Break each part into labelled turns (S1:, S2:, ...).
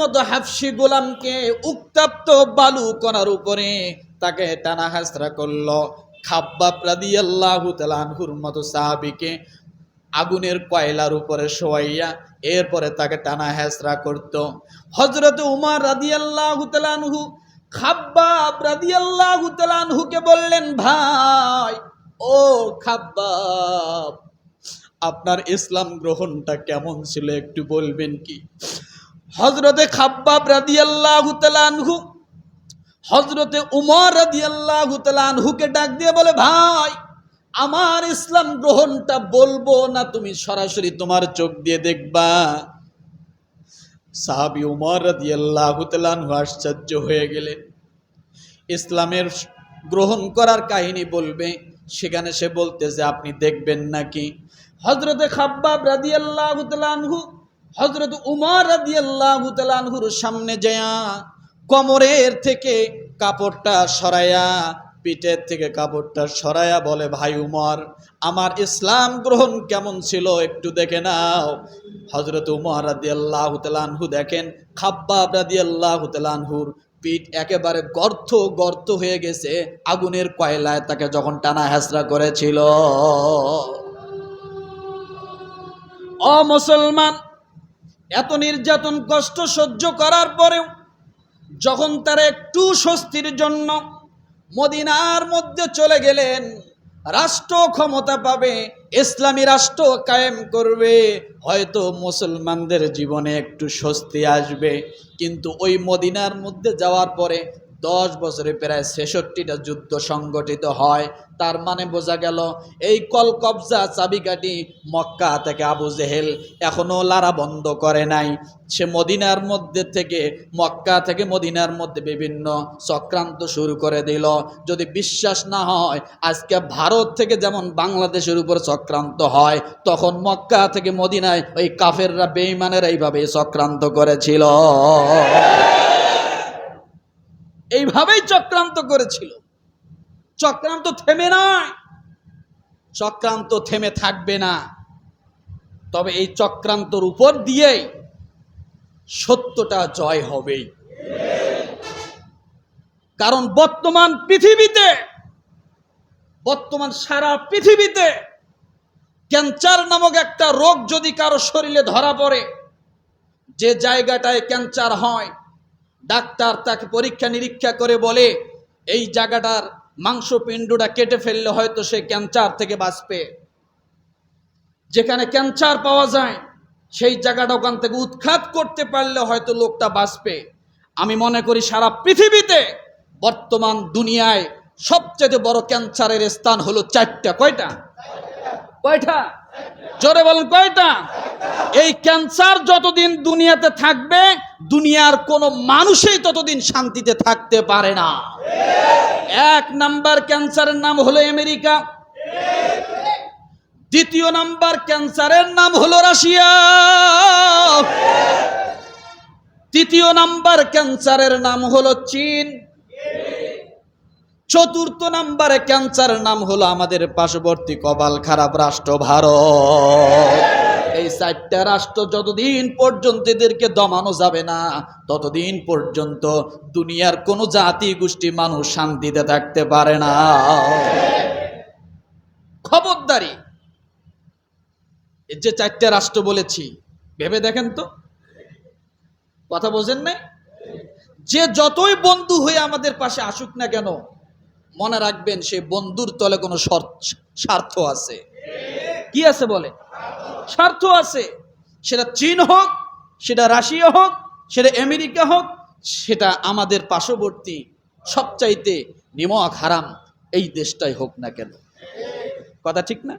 S1: মতো হাফসি গোলামকে উত্তাপ্ত বালু কণার উপরে তাকে টানা হাসরা করল। তাআলা আনহুর মতো সাহাবীকে আগুনের কয়লার উপরে এরপরে তাকে টানা হেসরা করত। হজরত উমার রাদিয়াল্লাহু তাআলা আনহু খাব্বাব আনহুকে বললেন, ভাই, ও খাব্বাব, আপনার ইসলাম গ্রহণটা কেমন ছিল একটু বলবেন কি? হজরতে খাব্বাব রাদিয়াল্লাহু তাআলা আনহু হজরতে উমর রাদিয়াল্লাহু তাআলাহুকে ডাক দিয়ে বলে, ভাই, আমার ইসলাম গ্রহণটা বলব না তুমি সরাসরি তোমার চোখ দিয়ে দেখবা? সাহাবি উমর রাদিয়াল্লাহু তাআলা আশ্চর্য হয়ে গেলেন। ইসলামের গ্রহণ করার কাহিনী বলবে, সেখানে সে বলতেছে, আপনি দেখবেন নাকি? হজরতে খাব্বাব রাদিয়াল্লাহু তাআলা আনহু হজরত উমর আনহুর সামনে যায়া কোমরের থেকে কাপড়টা সরায়া পিঠের থেকে কাপড়টা সরায়া বলে, ভাই উমর, আমার ইসলাম গ্রহণ কেমন ছিল একটু দেখে নাও। হজরত উমর রাদিয়াল্লাহু তাআলা আনহু দেখেন, খাব্বাব রাদিয়াল্লাহু তাআলা আনহুর পিঠ একেবারে গর্ত গর্ত হয়ে গেছে, আগুনের কয়লায় তাকে যখন টানা হেসরা করেছিল। অ মুসলমান এত নির্যাতন, কষ্ট সহ্য করার পরেও যখন তারা একটু স্বস্তির জন্য মদিনার মধ্যে চলে গেলেন, রাষ্ট্র ক্ষমতা পাবে, ইসলামী রাষ্ট্র কায়েম করবে, হয়তো মুসলমানদের জীবনে একটু স্বস্তি আসবে। কিন্তু ওই মদিনার মধ্যে যাওয়ার পরে দশ বছরে প্রায় ছেষট্টিটা যুদ্ধ সংগঠিত হয়। তার মানে বোঝা গেল, এই কল কবজা চাবিকাঠি মক্কা থেকে আবু জেহেল এখনও লারা বন্ধ করে নাই। সে মদিনার মধ্যে থেকে, মক্কা থেকে মদিনার মধ্যে বিভিন্ন চক্রান্ত শুরু করে দিল। যদি বিশ্বাস না হয়, আজকে ভারত থেকে যেমন বাংলাদেশের উপর চক্রান্ত হয়, তখন মক্কা থেকে মদিনায় ওই কাফেররা বেইমানের এইভাবে চক্রান্ত করেছিল। এইভাবেই চক্রান্ত করেছিল। চক্রান্ত থেমে নয় চক্রান্ত থেমে থাকবে না। তবে এই চক্রান্তর উপর দিয়েই সত্যটা জয় হবেই। কারণ বর্তমান পৃথিবীতে, বর্তমান সারা পৃথিবীতে ক্যান্সার নামক একটা রোগ যদি কারও শরীরে ধরা পড়ে, যে জায়গাটায় ক্যান্সার হয় ডাক্তার তাকে পরীক্ষা নিরীক্ষা করে বলে, এই জায়গাটার মাংসপিণ্ডটা কেটে ফেললে হয়তো সে ক্যান্সার থেকে বাঁচবে। যেখানে ক্যান্সার পাওয়া যায়, সেই জায়গাটা ওখান থেকে উৎখাত করতে পারলে হয়তো লোকটা বাঁচবে। আমি মনে করি সারা পৃথিবীতে বর্তমান দুনিয়ায় সবচেয়ে বড় ক্যান্সারের স্থান হলো চারটা। কয়টা? কয়টা? জোরে বলেন, কয়টা? এই ক্যান্সার যতদিন দুনিয়াতে থাকবে, দুনিয়ার কোনো মানুষই ততদিন শান্তিতে থাকতে পারে না। এক নাম্বার ক্যান্সারের নাম হলো আমেরিকা। দ্বিতীয় নাম্বার ক্যান্সারের নাম হলো রাশিয়া। তৃতীয় নাম্বার ক্যান্সারের নাম হলো চীন। চতুর্থ নাম্বারে ক্যান্সার নাম হলো আমাদের পার্শ্ববর্তী কপাল খারাপ রাষ্ট্র ভারত। এই চারটা রাষ্ট্র যতদিন পর্যন্ত এদেরকে দমানো যাবে না, ততদিন পর্যন্ত দুনিয়ার কোনো জাতি গোষ্ঠী মানুষ শান্তিতে থাকতে পারে না। খবরদারি। এই যে চারটা রাষ্ট্র বলেছি, ভেবে দেখেন তো? কথা বোঝেন নাই? যে যতই বন্ধু হয়ে আমাদের পাশে আসুক না কেন মনে রাখবেন সে বন্ধুর তলে কোনো স্বার্থ আছে। কি আছে বলে? স্বার্থ আছে। সেটা চীন হোক, সেটা রাশিয়া হোক, সেটা আমেরিকা হোক, সেটা আমাদের পার্শ্ববর্তী সবচাইতে নিমক হারাম, এই দেশটাই হোক না কেন। কথা ঠিক না?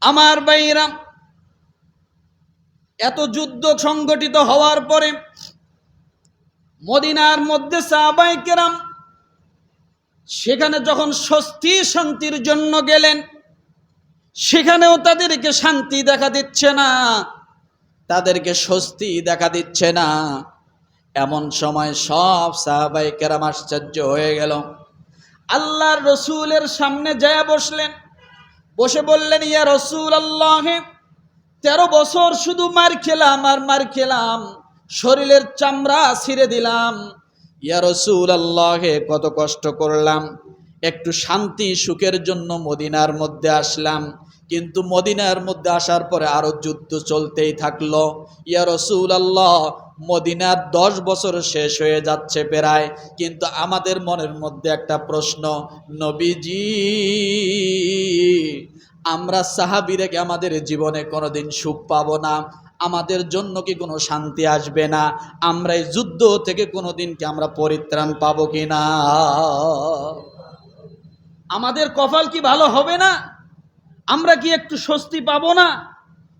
S1: আমার বাইরাম এত যুদ্ধ সংগঠিত হওয়ার পরে মদিনার মধ্যে সাহাবাই কেরাম সেখানে যখন স্বস্তি শান্তির জন্য গেলেন, সেখানেও তাদেরকে শান্তি দেখা দিচ্ছে না, তাদেরকে স্বস্তি দেখা দিচ্ছে না। এমন সময় সব সাহাবাই কেরাম আশ্চর্য হয়ে গেল। আল্লাহর রসুলের সামনে যায় বসলেন। বসে বললেন, ইয়া রসুল আল্লাহ তেরো বছর শুধু মার খেলাম আর মার খেলাম, শরীরের চামড়া ছিঁড়ে দিলাম ইয়া রসুল আল্লাহে কত কষ্ট করলাম। একটু শান্তি, সুখের জন্য মদিনার মধ্যে আসলাম। কিন্তু মদিনার মধ্যে আসার পরে আরও যুদ্ধ চলতেই থাকল। ইয়া রসুল আল্লাহ মদিনার দশ বছর শেষ হয়ে যাচ্ছে প্রায়। কিন্তু আমাদের মনের মধ্যে একটা প্রশ্ন, নবীজি, আমরা সাহাবিরে কি আমাদের জীবনে কোনোদিন সুখ পাবো না। আমাদের জন্য কি কোনো শান্তি আসবে না? আমরা এই যুদ্ধ থেকে কোনোদিন কি আমরা পরিত্রাণ পাবো কি না? আমাদের কপাল কি ভালো হবে না? আমরা কি একটু স্বস্তি পাবো না?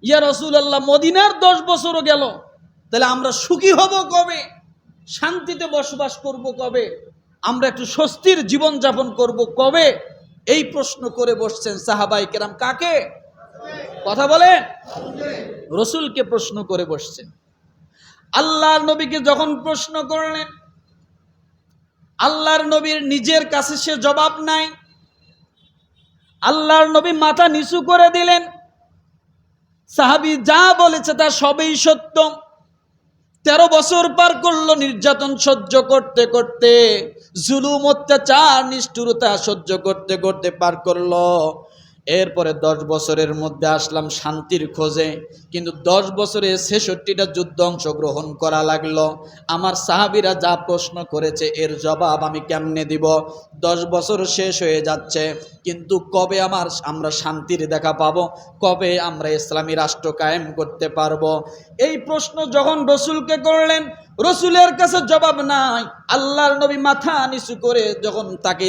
S1: ইয়া রসুল্লাহ মদিনার দশ বছরও গেল। তাহলে আমরা সুখী হব কবে? শান্তিতে বসবাস করব কবে? আমরা একটু স্বস্তির জীবনযাপন করব কবে? এই প্রশ্ন করে বসছেন সাহাবাই কেরাম কাকে? কথা বলেন। রসুলকে প্রশ্ন করে বসছেন। আল্লাহর নবীকে যখন প্রশ্ন করলেন, আল্লাহর নবীর নিজের কাছে সে জবাব নাই। আল্লাহর নবী মাথা নিচু করে দিলেন। সাহাবি যা বলেছে তা সবই সত্য। তেরো বছর পার করল নির্যাতন সহ্য করতে করতে, জুলুম, অত্যাচার, নিষ্ঠুরতা সহ্য করতে করতে পার করল। এরপরে দশ বছরের মধ্যে আসলাম শান্তির খোঁজে, কিন্তু দশ বছরে ছেষট্টিটা যুদ্ধ অংশগ্রহণ করা লাগল। আমার সাহাবিরা যা প্রশ্ন করেছে, এর জবাব আমি কেমনে দিব? দশ বছর শেষ হয়ে যাচ্ছে। কিন্তু কবে আমার আমরা শান্তির দেখা পাবো? কবে আমরা ইসলামী রাষ্ট্র কায়েম করতে পারব? এই প্রশ্ন যখন রসুলকে করলেন, রসুলের কাছে জবাব নাই। আল্লাহর নবী মাথা নিচু করে যখন তাকে,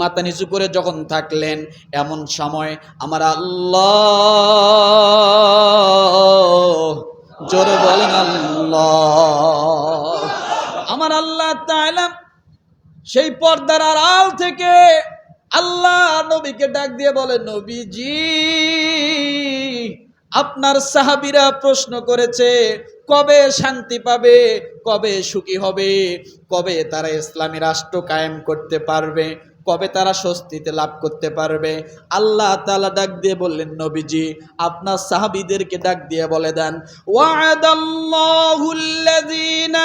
S1: মাথা নিচু করে যখন থাকলেন, এমন সময় আমার আল্লাহ, জোরে বলেন আল্লাহ। আমার আল্লাহ তাআলা সেই পর্দার আড়াল থেকে আল্লাহ নবীকে ডাক দিয়ে বলে, নবীজি, আপনার সাহাবিরা প্রশ্ন করেছে, কবে শান্তি পাবে, কবে সুখী হবে, কবে তারা ইসলামী রাষ্ট্র কায়েম করতে পারবে, কবে তারা স্বস্তিতে লাভ করতে পারবে? আল্লাহ তালা ডাক দিয়ে বললেন, নবীজি, আপনার সাহাবিদেরকে ডাক দিয়ে বলে দেন ওয়াদাল্লাহুল্লাযীনা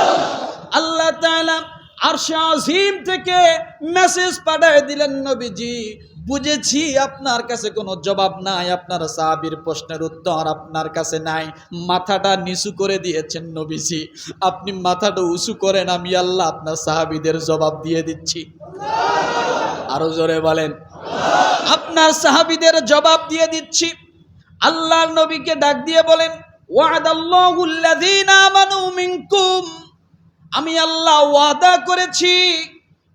S1: আরশে আজিম থেকে মেসেজ পাঠায় দিলেন নবীজি, বুঝেছি আপনার কাছে কোনো জবাব নাই, আপনার সাহাবীর প্রশ্নের উত্তর আপনার কাছে নাই। মাথাটা নিচু করে দিয়েছেন নবীজি। আপনি মাথাটা উঁচু করেন, আমি আল্লাহ আপনার সাহাবিদের জবাব দিয়ে দিচ্ছি। আরও জোরে বলেন, আপনার সাহাবিদের জবাব দিয়ে দিচ্ছি। আল্লাহর নবীকে ডাক দিয়ে বলেন, ওয়াদাল্লাহুল্লাযীনা আমানু মিনকুম আমি আল্লাহ ওয়াদা করেছি,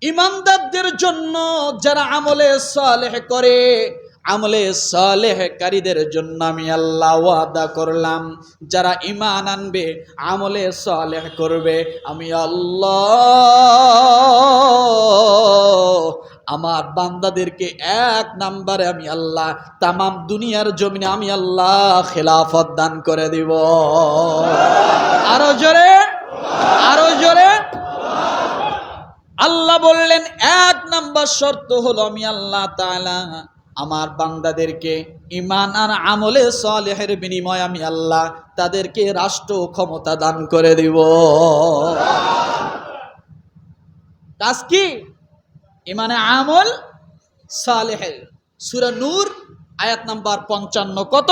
S1: ইমানদারদের জন্য যারা আমলে সালেহ করে, আমলে সালেহকারীদের জন্য আমি আল্লাহ ওয়াদা করলাম। যারা ইমান আনবে, আমলে সালেহ করবে। আমি আল্লাহ আমার বান্দাদেরকে এক নাম্বারে আমি আল্লাহ তামাম দুনিয়ার জমিনে আমি আল্লাহ খেলাফত দান করে দিব। আরও জোরে! আরও জোরে। আল্লাহ বললেন, এক নাম্বার শর্ত হলো আমি আল্লাহ আমার বান্দাদেরকে ইমান আর আমলে সালেহের বিনিময় আমি আল্লাহ তাদেরকে রাষ্ট্র ক্ষমতা দান করে দিব। কাজ কি? ইমানে আমল সালেহের। সুরা নূর, আয়াত নাম্বার পঞ্চান্ন, কত?